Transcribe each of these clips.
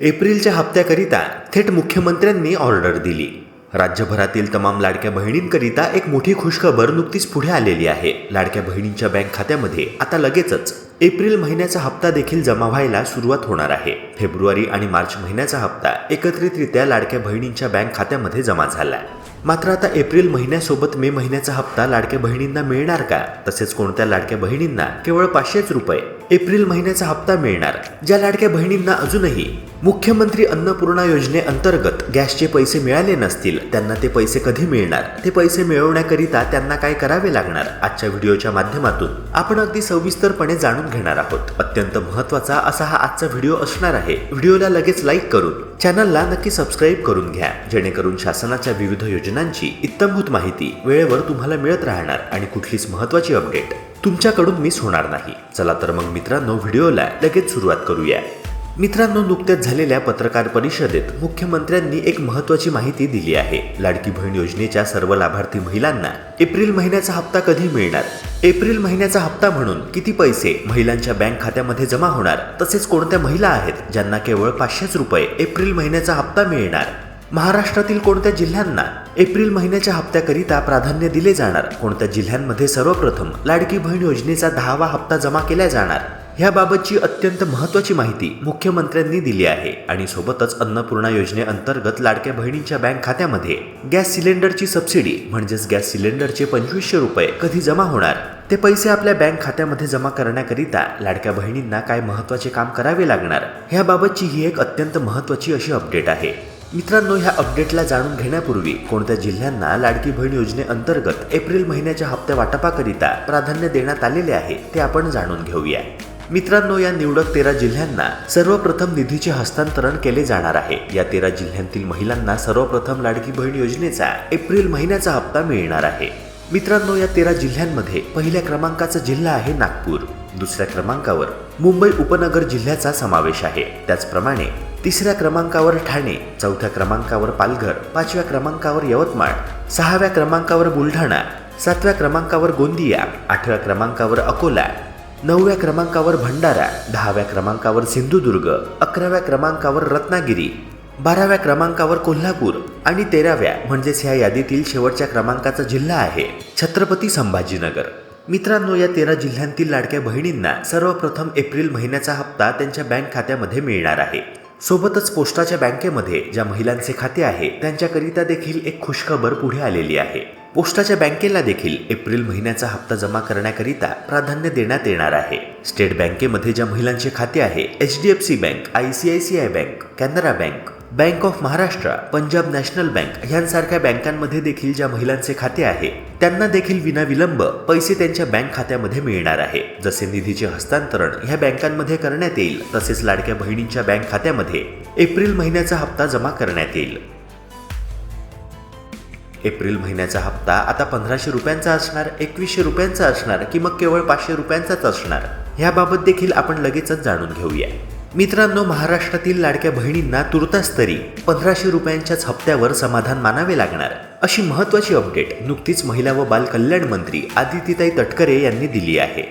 एप्रिलच्या हप्त्याकरिता थेट मुख्यमंत्र्यांनी ऑर्डर दिली. राज्यभरातील तमाम लाडक्या बहिणींकरिता एक मोठी खुशखबर नुकतीच पुढे आलेली आहे. लाडक्या बहिणींच्या बँक खात्यामध्ये आता लगेचच एप्रिल महिन्याचा हप्ता देखील जमा व्हायला सुरुवात होणार आहे. फेब्रुवारी आणि मार्च महिन्याचा हप्ता एकत्रितरित्या लाडक्या बहिणींच्या बँक खात्यामध्ये जमा झाला. मात्र आता एप्रिल महिन्यासोबत मे महिन्याचा हप्ता लाडक्या बहिणींना मिळणार का? तसेच कोणत्या लाडक्या बहिणींना केवळ पाचशेच रुपये एप्रिल महिन्याचा हप्ता मिळणार. ज्या लाडक्या बहिणींना अजूनही मुख्यमंत्री अन्नपूर्णा योजनेअंतर्गत गॅसचे पैसे मिळाले नसतील त्यांना ते पैसे कधी मिळणार? ते पैसे मिळवण्याकरिता त्यांना काय करावे लागणार? आजच्या व्हिडिओच्या माध्यमातून आपण अगदी सविस्तरपणे जाणून घेणार आहोत. अत्यंत महत्त्वाचा असा हा आजचा व्हिडिओ असणार आहे. व्हिडिओला लगेच लाईक करून चॅनलला नक्की सबस्क्राईब करून घ्या. जेणेकरून शासनाच्या विविध योजनांची इत्तमभूत माहिती वेळेवर तुम्हाला मिळत राहणार आणि कुठलीच महत्वाची अपडेट तुमच्याकडून मिस होणार नाही. चला तर मग मित्रांनो व्हिडिओला लगेच सुरुवात करूया. मित्रांनो नुकत्याच झालेल्या पत्रकार परिषदेत मुख्यमंत्र्यांनी एक महत्वाची माहिती दिली आहे. लाडकी बहीण योजनेच्या सर्व लाभार्थी महिलांना एप्रिल महिन्याचा हप्ता कधी मिळणार? एप्रिल महिन्याचा हप्ता म्हणून किती पैसे महिलांच्या बँक खात्यामध्ये जमा होणार? तसेच कोणत्या महिला आहेत ज्यांना केवळ पाचशेच रुपये एप्रिल महिन्याचा हप्ता मिळणार? महाराष्ट्रातील कोणत्या जिल्ह्यांना एप्रिल महिन्याच्या हप्त्याकरिता प्राधान्य दिले जाणार? कोणत्या जिल्ह्यांमध्ये सर्वप्रथम लाडकी बहीण योजनेचा दहावा हप्ता जमा केला जाणार? याबाबतची अत्यंत महत्वाची माहिती मुख्यमंत्र्यांनी दिली आहे. आणि सोबतच अन्नपूर्णा योजनेअंतर्गत लाडक्या बहिणींच्या बँक खात्यामध्ये गॅस सिलेंडरची सबसिडी म्हणजेच गॅस सिलेंडरचे पंचवीसशे रुपये कधी जमा होणार? ते पैसे आपल्या बँक खात्यामध्ये जमा करण्याकरिता लाडक्या बहिणींना काय महत्त्वाचे काम करावे लागणार? ह्याबाबतची ही एक अत्यंत महत्वाची अशी अपडेट आहे. मित्रांनो ह्या अपडेटला जाणून घेण्यापूर्वी कोणत्या जिल्ह्यांना लाडकी बहीण योजनेअंतर्गत एप्रिल महिन्याच्या हप्त्या वाटपाकरिता प्राधान्य देण्यात आलेले आहे ते आपण जाणून घेऊया. मित्रांनो या निवडक तेरा जिल्ह्यांना सर्वप्रथम निधीचे हस्तांतरण केले जाणार आहे. या तेरा जिल्ह्यांतील महिलांना सर्वप्रथम लाडकी बहीण योजनेचा एप्रिल महिन्याचा हप्ता मिळणार आहे. मित्रांनो या तेरा जिल्ह्यांमध्ये पहिल्या क्रमांकाचा जिल्हा आहे नागपूर. दुसऱ्या क्रमांकावर मुंबई उपनगर जिल्ह्याचा समावेश आहे. त्याचप्रमाणे तिसऱ्या क्रमांकावर ठाणे चौथ्या क्रमांकावर पालघर पाचव्या क्रमांकावर यवतमाळ सहाव्या क्रमांकावर बुलढाणा सातव्या क्रमांकावर गोंदिया आठव्या क्रमांकावर अकोला नवव्या क्रमांकावर भंडारा दहाव्या क्रमांकावर सिंधुदुर्ग अकराव्या क्रमांकावर रत्नागिरी बाराव्या क्रमांकावर कोल्हापूर आणि तेराव्या म्हणजेच ह्या यादीतील शेवटच्या क्रमांकाचा जिल्हा आहे छत्रपती संभाजीनगर. मित्रांनो या तेरा जिल्ह्यांतील लाडक्या बहिणींना सर्वप्रथम एप्रिल महिन्याचा हप्ता त्यांच्या बँक खात्यामध्ये मिळणार आहे. सोबतच पोस्टाच्या बँकेमध्ये ज्या महिलांचे खाते आहे त्यांच्याकरिता देखील एक खुशखबर पुढे आलेली आहे. पोस्टाच्या बँकेला देखील एप्रिल महिन्याचा हप्ता जमा करण्याकरिता प्राधान्य देण्यात येणार आहे. स्टेट बँकेमध्ये ज्या महिलांचे खाते आहे H D F C bank I C I C I bank Canara bank bank of Maharashtra Punjab national bank यांसारख्या बँकांमध्ये देखील ज्या महिलांचे खाते आहे त्यांना देखील विनाविलंब पैसे त्यांच्या बँक खात्यामध्ये मिळणार आहे. जसे निधीचे हस्तांतरण ह्या बँकांमध्ये करण्यात येईल तसेच लाडक्या बहिणींच्या बँक खात्यामध्ये एप्रिल महिन्याचा हप्ता जमा करण्यात येईल. एप्रिल महिन्याचा हप्ता आता पंधराशे रुपयांचा असणार एकवीसशे रुपयांचा असणार की मग केवळ पाचशे रुपयांचाच असणार ह्याबाबत देखील आपण लगेचच जाणून घेऊया. मित्रांनो महाराष्ट्रातील लाडक्या बहिणींना तुर्तास तरी पंधराशे रुपयांच्याच हप्त्यावर समाधान मानावे लागणार. अशी महत्वाची अपडेट नुकतीच महिला व बाल कल्याण मंत्री आदितीताई तटकरे यांनी दिली आहे.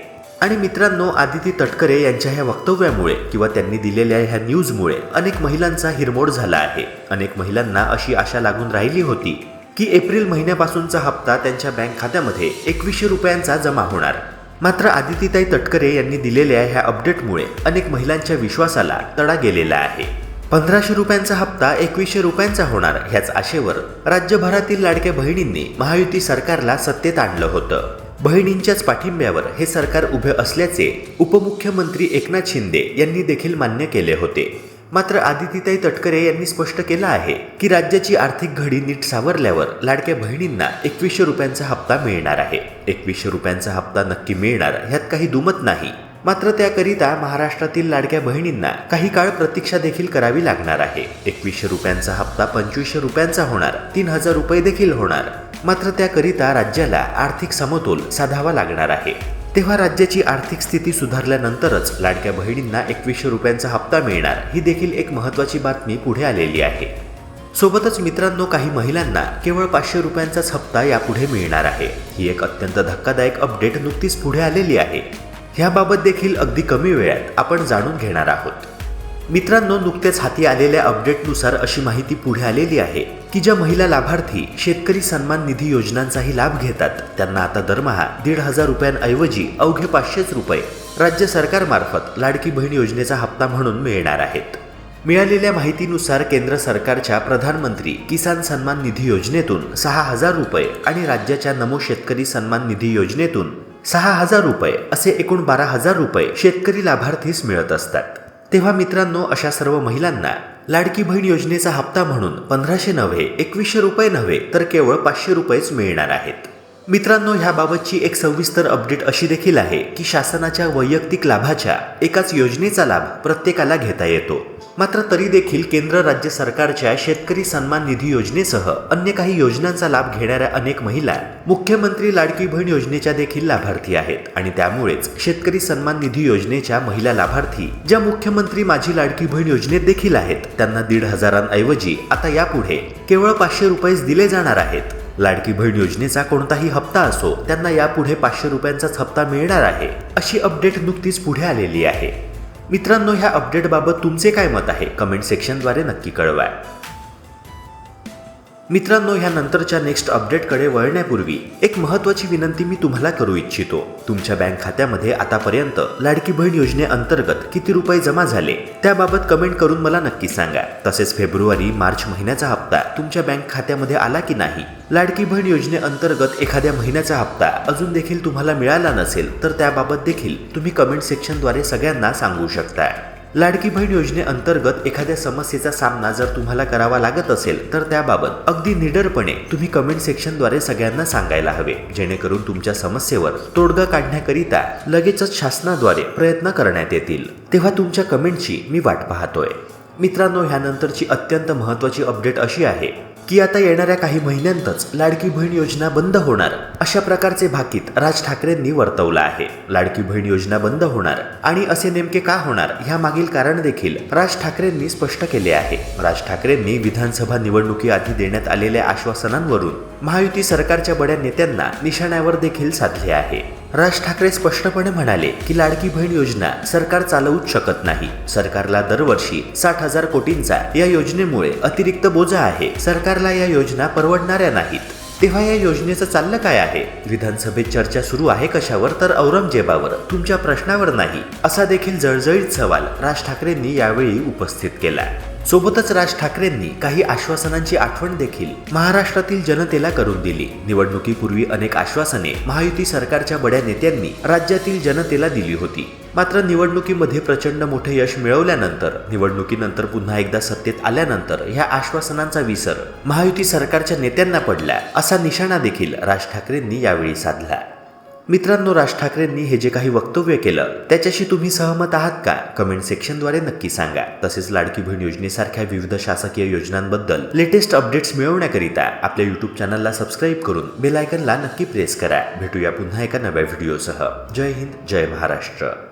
आणि मित्रांनो आदिती तटकरे यांच्या ह्या वक्तव्यामुळे किंवा त्यांनी दिलेल्या ह्या न्यूजमुळे अनेक महिलांचा हिरमोड झाला आहे. अनेक महिलांना अशी आशा लागून राहिली होती की एप्रिल महिन्यापासूनचा हप्ता त्यांच्या बँक खात्यामध्ये एकवीसशे रुपयांचा जमा होणार. मात्र आदितीताई तटकरे यांनी दिलेल्या ह्या अपडेटमुळे अनेक महिलांच्या विश्वासाला तडा गेलेला आहे. पंधराशे रुपयांचा हप्ता एकवीसशे रुपयांचा होणार ह्याच आशेवर राज्यभरातील लाडक्या बहिणींनी महायुती सरकारला सत्तेत आणलं होतं. बहिणींच्याच पाठिंब्यावर हे सरकार उभे असल्याचे उपमुख्यमंत्री एकनाथ शिंदे यांनी देखील मान्य केले होते. मात्र आदितीताई तटकरे यांनी स्पष्ट केलं आहे की राज्याची आर्थिक घडी नीट सावरल्यावर लाडक्या बहिणींना एकवीसशे रुपयांचा हप्ता मिळणार आहे. एकवीसशे रुपयांचा हप्ता नक्की मिळणार ह्यात काही दुमत नाही. मात्र त्याकरिता महाराष्ट्रातील लाडक्या बहिणींना काही काळ प्रतीक्षा देखील करावी लागणार आहे. एकवीसशे रुपयांचा हप्ता पंचवीसशे रुपयांचा होणार. तीन हजार रुपये देखील होणार. मात्र त्याकरिता राज्याला आर्थिक समतोल साधावा लागणार आहे. तेव्हा राज्याची आर्थिक स्थिती सुधारल्यानंतरच लाडक्या बहिणींना एकवीसशे रुपयांचा हप्ता मिळणार. ही देखील एक महत्त्वाची बातमी पुढे आलेली आहे. सोबतच मित्रांनो काही महिलांना केवळ पाचशे रुपयांचाच हप्ता यापुढे मिळणार आहे. ही एक अत्यंत धक्कादायक अपडेट नुकतीच पुढे आलेली आहे. ह्याबाबत देखील अगदी कमी वेळात आपण जाणून घेणार आहोत. मित्रांनो नुकत्याच हाती आलेल्या अपडेटनुसार अशी माहिती पुढे आलेली आहे की ज्या महिला लाभार्थी शेतकरी सन्मान निधी योजनांचाही लाभ घेतात त्यांना आता दरमहा दीड हजार रुपयांऐवजी अवघे पाचशेच रुपये राज्य सरकारमार्फत लाडकी बहीण योजनेचा हप्ता म्हणून मिळणार आहेत. मिळालेल्या माहितीनुसार केंद्र सरकारच्या प्रधानमंत्री किसान सन्मान निधी योजनेतून सहा हजार रुपये आणि राज्याच्या नमो शेतकरी सन्मान निधी योजनेतून सहा हजार रुपये असे एकूण बारा हजार रुपये शेतकरी लाभार्थीस मिळत असतात. तेव्हा मित्रांनो अशा सर्व महिलांना लाडकी बहीण योजनेचा हप्ता म्हणून पंधराशे नव्हे एकवीसशे रुपये नव्हे तर केवळ पाचशे रुपयेच मिळणार आहेत. मित्रांनो ह्याबाबतची एक सविस्तर अपडेट अशी देखील आहे की शासनाच्या वैयक्तिक लाभाच्या एकाच योजनेचा लाभ प्रत्येकाला घेता येतो. मात्र तरी देखील केंद्र राज्य सरकारच्या शेतकरी सन्मान निधी योजनेसह अन्य काही योजनांचा लाभ घेणाऱ्या अनेक महिला मुख्यमंत्री लाडकी बहीण योजनेच्या देखील लाभार्थी आहेत. आणि त्यामुळेच शेतकरी सन्मान निधी योजनेच्या महिला लाभार्थी ज्या मुख्यमंत्री माझी लाडकी बहीण योजनेत देखील आहेत त्यांना दीड हजारांऐवजी आता यापुढे केवळ पाचशे रुपयेच दिले जाणार आहेत. लाडकी बहीण योजनेचा कोणताही हप्ता असो त्यांना यापुढे पाचशे रुपयांचाच हप्ता मिळणार आहे अशी अपडेट नुकतीच पुढे आलेली आहे. मित्रांनो ह्या अपडेटबाबत तुमचे काय मत आहे? कमेंट सेक्शनद्वारे नक्की कळवा मित्रांनो ह्या नंतरच्या नेक्स्ट अपडेटकडे वळण्यापूर्वी एक महत्त्वाची विनंती मी तुम्हाला करू इच्छितो. तुमच्या बँक खात्यामध्ये आतापर्यंत लाडकी बहीण योजनेअंतर्गत किती रुपये जमा झाले त्याबाबत कमेंट करून मला नक्की सांगा. तसेच फेब्रुवारी मार्च महिन्याचा हप्ता तुमच्या बँक खात्यामध्ये आला की नाही? लाडकी बहीण योजनेअंतर्गत एखाद्या महिन्याचा हप्ता अजून देखील तुम्हाला मिळाला नसेल तर त्याबाबत देखील तुम्ही कमेंट सेक्शनद्वारे सगळ्यांना सांगू शकता लाडकी बहीण योजनेअंतर्गत एखाद्या समस्येचा सामना जर तुम्हाला करावा लागत असेल तर त्याबाबत अगदी निडरपणे तुम्ही कमेंट सेक्शनद्वारे सगळ्यांना सांगायला हवे. जेणेकरून तुमच्या समस्येवर तोडगा काढण्याकरिता लगेचच शासनाद्वारे प्रयत्न करण्यात येतील. तेव्हा तुमच्या कमेंटची मी वाट पाहतोय. मित्रांनो ह्यानंतरची अत्यंत महत्त्वाची अपडेट अशी आहे. की आता येणाऱ्या काही महिन्यांतच लाडकी बहीण योजना बंद होणार. अशा प्रकारचे भाकीत राज ठाकरेंनी वर्तवलं आहे. लाडकी बहीण योजना बंद होणार आणि असे नेमके का होणार ह्या मागील कारण देखील राज ठाकरेंनी स्पष्ट केले आहे. राज ठाकरेंनी विधानसभा निवडणुकीआधी देण्यात आलेल्या आश्वासनांवरून महायुती सरकारच्या बड्या नेत्यांना निशाण्यावर देखील साधले आहे. राज ठाकरे स्पष्टपणे म्हणाले की लाडकी बहीण योजना सरकार चालवूच शकत नाही. सरकारला दरवर्षी साठ हजार कोटींचा या योजनेमुळे अतिरिक्त बोजा आहे. सरकारला या योजना परवडणाऱ्या नाहीत. तेव्हा या योजनेचं चाललं काय आहे? विधानसभेत चर्चा सुरू आहे कशावर? तर औरंगजेबावर. तुमच्या प्रश्नावर नाही असा देखील जळजळीत सवाल राज ठाकरेंनी यावेळी उपस्थित केला. सोबतच राज ठाकरेंनी काही आश्वासनांची आठवण देखील महाराष्ट्रातील जनतेला करून दिली. निवडणुकीपूर्वी अनेक आश्वासने महायुती सरकारच्या बड्या नेत्यांनी राज्यातील जनतेला दिली होती. मात्र निवडणुकीमध्ये प्रचंड मोठे यश मिळवल्यानंतर निवडणुकीनंतर पुन्हा एकदा सत्तेत आल्यानंतर ह्या आश्वासनांचा विसर महायुती सरकारच्या नेत्यांना पडला. असा निशाणा देखील राज ठाकरेंनी यावेळी साधला. मित्रांनो राज ठाकरेंनी हे जे काही वक्तव्य केलं त्याच्याशी तुम्ही सहमत आहात का? कमेंट सेक्शनद्वारे नक्की सांगा. तसेच लाडकी बहीण योजनेसारख्या विविध शासकीय योजनांबद्दल लेटेस्ट अपडेट्स मिळवण्याकरिता आपल्या युट्यूब चॅनलला सबस्क्राईब करून बेलायकनला नक्की प्रेस करा. भेटूया पुन्हा एका नव्या व्हिडिओसह जय हिंद जय महाराष्ट्र.